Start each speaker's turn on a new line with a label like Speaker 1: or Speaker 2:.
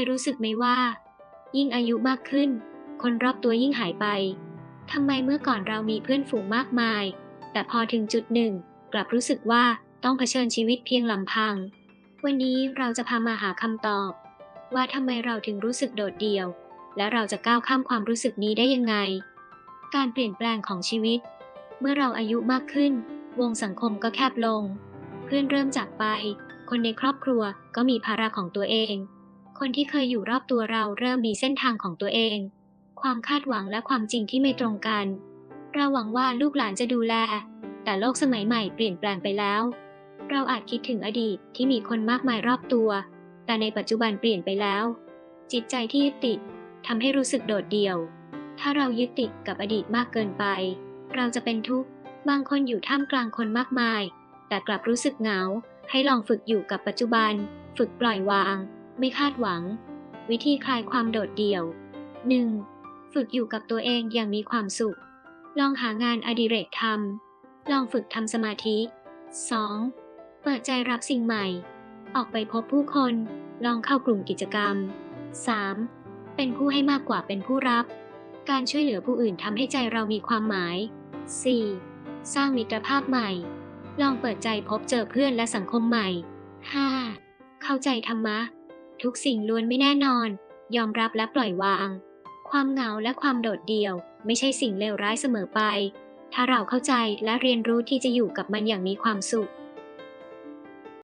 Speaker 1: ยรู้สึกไหมว่า ยิ่งอายุมากขึ้น คนรอบตัวยิ่งหายไปทำไมเมื่อก่อนเรามีเพื่อนฝูงมากมาย แต่พอถึงจุดหนึ่ง กลับรู้สึกว่าต้องเผชิญชีวิตเพียงลำพัง วันนี้เราจะพามาหาคำตอบ ว่าทำไมเราถึงรู้สึกโดดเดี่ยว และเราจะก้าวข้ามความรู้สึกนี้ได้ยังไง การเปลี่ยนแปลงของชีวิต เมื่อเราอายุมากขึ้น วงสังคมก็แคบลง เพื่อนเริ่มจากไป คนในครอบครัวก็มีภาระของตัวเอง คนที่เคยอยู่รอบตัวเราเริ่มมีเส้นทางของตัวเอง ความคาดหวังและความจริงที่ไม่ตรงกัน เราหวังว่าลูกหลานจะดูแล แต่โลกสมัยใหม่เปลี่ยนแปลงไปแล้ว เราอาจคิดถึงอดีตที่มีคนมากมายรอบตัว แต่ในปัจจุบันเปลี่ยนไปแล้ว จิตใจที่ยึดติดทำให้รู้สึกโดดเดี่ยว ถ้าเรายึดติดกับอดีตมากเกินไป เราจะเป็นทุกข์ บางคนอยู่ท่ามกลางคนมากมาย แต่กลับรู้สึกเหงา ให้ลองฝึกอยู่กับปัจจุบัน ฝึกปล่อยวาง ไม่คาดหวัง วิธีคลายความโดดเดี่ยว 1. ฝึกอยู่กับตัวเองอย่างมีความสุข ลองหางานอดิเรกทำ ลองฝึกทำสมาธิ 2. เปิดใจรับสิ่งใหม่ ออกไปพบผู้คน ลองเข้ากลุ่มกิจกรรม 3. เป็นผู้ให้มากกว่าเป็นผู้รับ การช่วยเหลือผู้อื่นทำให้ใจเรามีความหมาย 4. สร้างมิตรภาพใหม่ ลองเปิดใจพบเจอเพื่อนและสังคมใหม่ 5. เข้าใจธรรมะ ทุกสิ่งล้วนไม่แน่นอน ยอมรับและปล่อยวาง ความเหงาและความโดดเดี่ยว ไม่ใช่สิ่งเลวร้ายเสมอไป ถ้าเราเข้าใจและเรียนรู้ที่จะอยู่กับมันอย่างมีความสุข